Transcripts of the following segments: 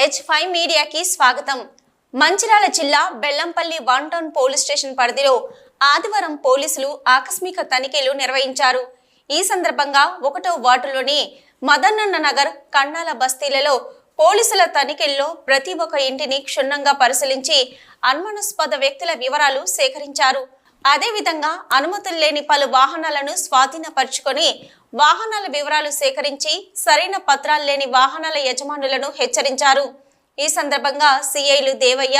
H five మీడియాకి స్వాగతం. మంచిర్యాల జిల్లా Bellampalli one town police station పరిధిలో ఆదివారం పోలీసులు ఆకస్మిక తనిఖీలు నిర్వహించారు. ఈ సందర్భంగా ఒకటో వార్డులోని మదన్నన్న నగర్ కన్నాల బస్తీలలో పోలీసుల తనిఖీల్లో ప్రతి ఒక్క ఇంటిని క్షుణ్ణంగా పరిశీలించి అనుమానాస్పద వ్యక్తుల వివరాలు సేకరించారు. అదేవిధంగా అనుమతులు లేని పలు వాహనాలను స్వాధీనపరుచుకొని వాహనాల వివరాలు సేకరించి సరైన పత్రాలు లేని వాహనాల యజమానులను హెచ్చరించారు. ఈ సందర్భంగా సిఐలు దేవయ్య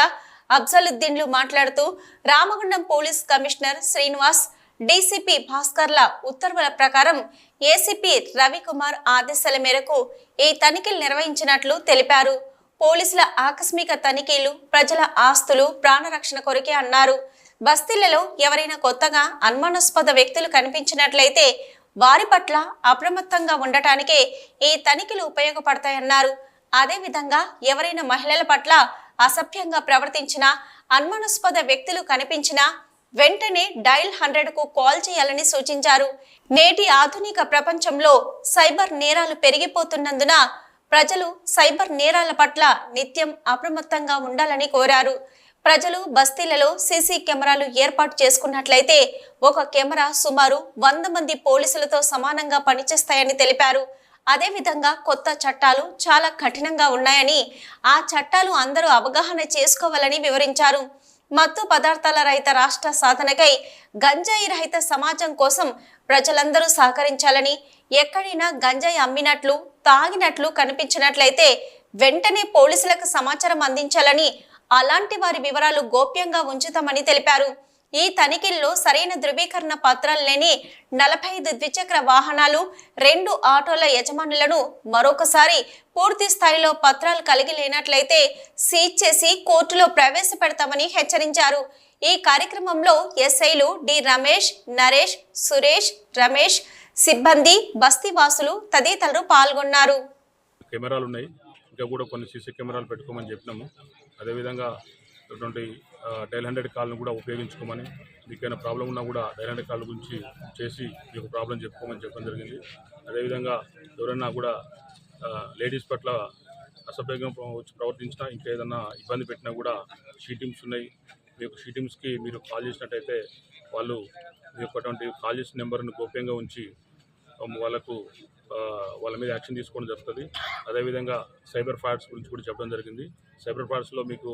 అఫ్జలుద్దీన్లు మాట్లాడుతూ Ramagundam police commissioner Srinivas DCP Bhaskarla ఉత్తర్వుల ప్రకారం ఏసీపీ రవికుమార్ ఆదేశాల మేరకు ఈ తనిఖీలు నిర్వహించినట్లు తెలిపారు. పోలీసుల ఆకస్మిక తనిఖీలు ప్రజల ఆస్తులు ప్రాణరక్షణ కొరకే అన్నారు. బస్తీలలో ఎవరైనా కొత్తగా అనుమానాస్పద వ్యక్తులు కనిపించినట్లయితే వారి పట్ల అప్రమత్తంగా ఉండటానికే ఈ తనిఖీలు ఉపయోగపడతాయన్నారు. అదేవిధంగా ఎవరైనా మహిళల పట్ల అసభ్యంగా ప్రవర్తించినా అనుమానాస్పద వ్యక్తులు కనిపించినా వెంటనే డైల్ హండ్రెడ్కు కాల్ చేయాలని సూచించారు. నేటి ఆధునిక ప్రపంచంలో సైబర్ నేరాలు పెరిగిపోతున్నందున ప్రజలు సైబర్ నేరాల పట్ల నిత్యం అప్రమత్తంగా ఉండాలని కోరారు. ప్రజలు బస్తీలలో సీసీ కెమెరాలు ఏర్పాటు చేసుకున్నట్లయితే ఒక కెమెరా సుమారు వంద మంది పోలీసులతో సమానంగా పనిచేస్తాయని తెలిపారు. అదేవిధంగా కొత్త చట్టాలు చాలా కఠినంగా ఉన్నాయని ఆ చట్టాలు అందరూ అవగాహన చేసుకోవాలని వివరించారు. మత్తు పదార్థాల రహిత రాష్ట్ర సాధనకై గంజాయి రహిత సమాజం కోసం ప్రజలందరూ సహకరించాలని ఎక్కడైనా గంజాయి అమ్మినట్లు తాగినట్లు కనిపించినట్లయితే వెంటనే పోలీసులకు సమాచారం అందించాలని అలాంటి వారి వివరాలు గోప్యంగా ఉంచుతామని తెలిపారు. ఈ తనిఖీల్లో సరైన ధృవీకరణ పత్రాలు లేని నలభై ఐదు ద్విచక్ర వాహనాలు రెండు ఆటోల యజమానులను మరొకసారి పూర్తి స్థాయిలో పత్రాలు కలిగి లేనట్లయితే సీజ్ చేసి కోర్టులో ప్రవేశపెడతామని హెచ్చరించారు. ఈ కార్యక్రమంలో ఎస్ఐలు డి రమేష్ నరేష్ సురేష్ రమేష్ సిబ్బంది బస్తీవాసులు తదితరులు పాల్గొన్నారు. కెమెరాలు ఉన్నాయి ఇంకా కూడా కొన్ని సీసీ కెమెరాలు పెట్టుకోమని చెప్పినాము. అదేవిధంగా అటువంటి డైల్ హండ్రెడ్ కాల్ను కూడా ఉపయోగించుకోమని మీకైనా ప్రాబ్లం ఉన్నా కూడా డైల్ హండ్రెడ్ కాల్ గురించి చేసి మీకు ప్రాబ్లం చెప్పుకోమని చెప్పడం జరిగింది. అదేవిధంగా ఎవరైనా కూడా లేడీస్ పట్ల అసభ్యంగా వచ్చి ప్రవర్తించినా ఇంకా ఇబ్బంది పెట్టినా కూడా షీటింగ్స్ ఉన్నాయి. మీకు షీటింగ్స్కి మీరు కాల్ చేసినట్టయితే వాళ్ళు మీ యొక్క అటువంటి కాల్ చేసిన నెంబర్ను గోప్యంగా ఉంచి వాళ్ళకు వాళ్ళ మీద యాక్షన్ తీసుకోవడం జరుగుతుంది. అదేవిధంగా సైబర్ ఫ్రాడ్స్ గురించి కూడా చెప్పడం జరిగింది. సైబర్ ఫ్రాడ్స్లో మీకు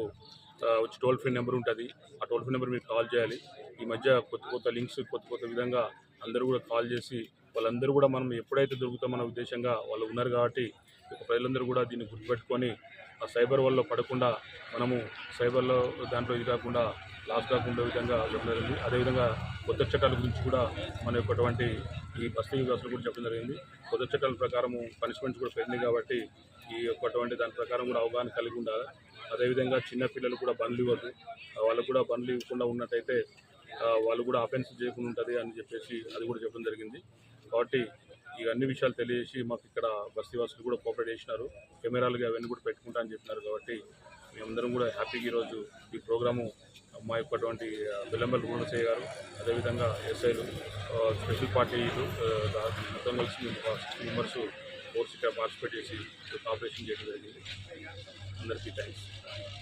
వచ్చి టోల్ ఫ్రీ నెంబర్ ఉంటుంది. ఆ టోల్ ఫ్రీ నెంబర్ మీకు కాల్ చేయాలి. ఈ మధ్య కొత్త కొత్త లింక్స్ కొత్త కొత్త విధంగా అందరూ కూడా కాల్ చేసి వాళ్ళందరూ కూడా మనం ఎప్పుడైతే దొరుకుతామన్న ఉద్దేశంగా వాళ్ళు ఉన్నారు కాబట్టి ప్రజలందరూ కూడా దీన్ని గుర్తుపెట్టుకొని ఆ సైబర్ వల్ల పడకుండా మనము సైబర్లో దాంట్లో ఇది కాకుండా లాస్ కాకుండా విధంగా చెప్పడం జరిగింది. అదేవిధంగా కొత్త చట్టాల గురించి కూడా మన యొక్కటువంటి ఈ బస్తీ వ్యవస్థలు కూడా చెప్పడం జరిగింది. కొత్త చట్టాల ప్రకారము పనిష్మెంట్స్ కూడా పెరిగినాయి కాబట్టి ఈ యొక్కటువంటి దాని ప్రకారం కూడా అవగాహన కలిగి ఉండాలి. అదేవిధంగా చిన్న పిల్లలు కూడా బండ్లు ఇవ్వద్దు. వాళ్ళకు కూడా బండ్లు ఇవ్వకుండా ఉన్నట్టయితే వాళ్ళు కూడా అఫెన్స్ చేయకుండా ఉంటుంది అని చెప్పేసి అది కూడా చెప్పడం జరిగింది. కాబట్టి ఈ అన్ని విషయాలు తెలియజేసి మాకు ఇక్కడ బస్తీవాసులు కూడా కోఆపరేట్ చేసినారు. కెమెరాలుగా అవన్నీ కూడా పెట్టుకుంటా అని చెప్పినారు కాబట్టి మేమందరం కూడా హ్యాపీగా ఈరోజు ఈ ప్రోగ్రాము మా యొక్కటువంటి విలంబల్ గుణసయ్య గారు అదేవిధంగా ఎస్ఐలు స్పెషల్ పార్టీలు మొత్తం కలిసి మేము సిక్స్ మెంబర్స్ ఫోర్స్ పార్టిసిపేట్ చేసి ఆపరేషన్ చేయడం జరిగింది. అందరికీ థ్యాంక్స్